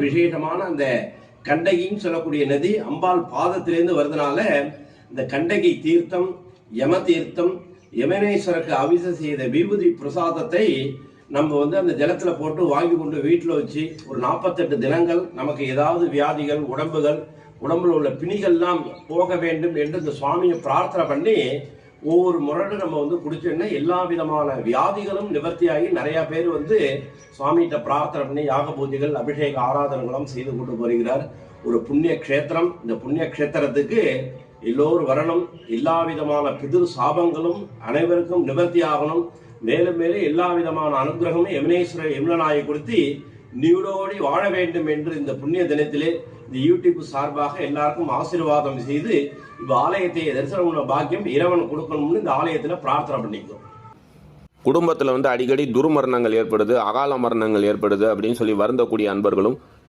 விசேஷமான அந்த கண்டகின்னு சொல்லக்கூடிய நதி அம்பாள் பாதத்திலேருந்து வருதுனால இந்த கண்டகி தீர்த்தம் யம தீர்த்தம் யமனேஸ்வருக்கு அவிச செய்த விபூதி பிரசாதத்தை நம்ம வந்து அந்த ஜலத்தில் போட்டு வாங்கி கொண்டு வீட்டில் வச்சு ஒரு நாற்பத்தெட்டு தினங்கள் நமக்கு ஏதாவது வியாதிகள் உடம்புகள் உடம்புல உள்ள பிணிகள்லாம் போக வேண்டும் என்று இந்த சுவாமியை பிரார்த்தனை பண்ணி ஒவ்வொரு முரடு நம்ம வந்து குடிச்சோன்னா எல்லா விதமான வியாதிகளும் நிவர்த்தியாகி நிறைய பேர் வந்து சுவாமிகிட்ட பிரார்த்தனை பண்ணி யாக பூஜைகள் அபிஷேக ஆராதனைகளும் செய்து கொண்டு வருகிறார் ஒரு புண்ணிய க்ஷேத்திரம். இந்த புண்ணிய கஷேத்திரத்துக்கு எல்லோரும் வரணும். எல்லா விதமான பிதிர் சாபங்களும் அனைவருக்கும் நிவர்த்தி ஆகணும் மேலும் மேலும் எல்லா விதமான அனுகிரகமும் யமுனேஸ்வரர் யமுனநாயை கொடுத்து நீடோடி வாழ வேண்டும் என்று இந்த புண்ணிய தினத்திலே இந்த யூடியூப் சார்பாக எல்லாருக்கும் ஆசீர்வாதம் செய்து இந்த ஆலயத்தை தரிசனம் பாக்கியம் இறைவன் கொடுக்கணும்னு இந்த ஆலயத்தில் பிரார்த்தனை பண்ணிக்கிறோம். குடும்பத்தில் வந்து அடிக்கடி துர்மரணங்கள் ஏற்படுது அகால மரணங்கள் ஏற்படுது அப்படின்னு சொல்லி வருந்தக்கூடிய அன்பர்களும்